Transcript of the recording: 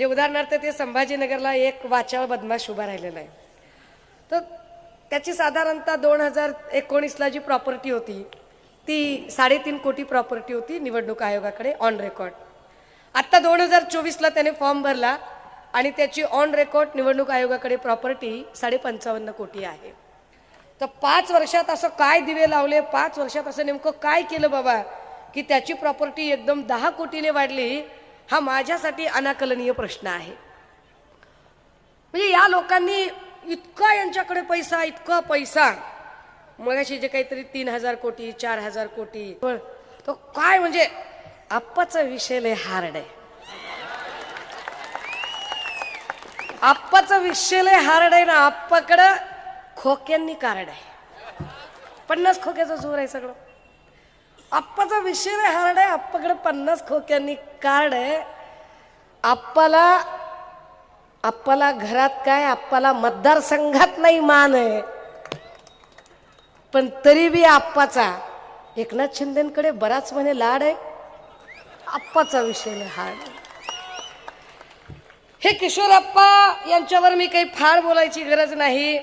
जे उदाहरणार्थ ते संभाजीनगरला एक वाचाळ बदमाश उभा राहिलेला आहे. तर त्याची साधारणतः दोन हजार एकोणीसला जी प्रॉपर्टी होती ती साडेतीन कोटी प्रॉपर्टी होती निवडणूक आयोगाकडे ऑन रेकॉर्ड आत्ता दोन हजार चोवीसला त्याने फॉर्म भरला आणि त्याची ऑन रेकॉर्ड निवडणूक आयोगाकडे प्रॉपर्टी साडे पंचावन्न कोटी आहे. तर पाच वर्षात असं काय दिवे लावले पाच वर्षात असं नेमकं काय केलं बाबा की त्याची प्रॉपर्टी एकदम दहा कोटीने वाढली हा माझ्यासाठी अनाकलनीय प्रश्न आहे. म्हणजे या लोकांनी इतका यांच्याकडे पैसा इतका पैसा. मगाशी जे काहीतरी तीन हजार कोटी चार हजार कोटी. पण तो काय म्हणजे आप्पाचा विषय लय हार्ड आहे. आप्पाचा विषय लय हार्ड आहे ना आप्पाकडं खोक्यांनी कार्ड आहे. पन्नास खोक्याचा जोर आहे सगळं. आप्पाचा विषय नाही हार्ड आहे. आप्पाकडे पन्नास खोक्यांनी कार्ड आहे. आप्पाला आप्पाला घरात काय आप्पाला मतदारसंघात नाही मान आहे. पण तरी बी आप्पाचा एकनाथ शिंदेकडे बराच म्हणे लाड आहे. आप्पाचा विषय नाही हार्ड आहे. हे किशोरप्पा यांच्यावर मी काही फार बोलायची गरज नाही.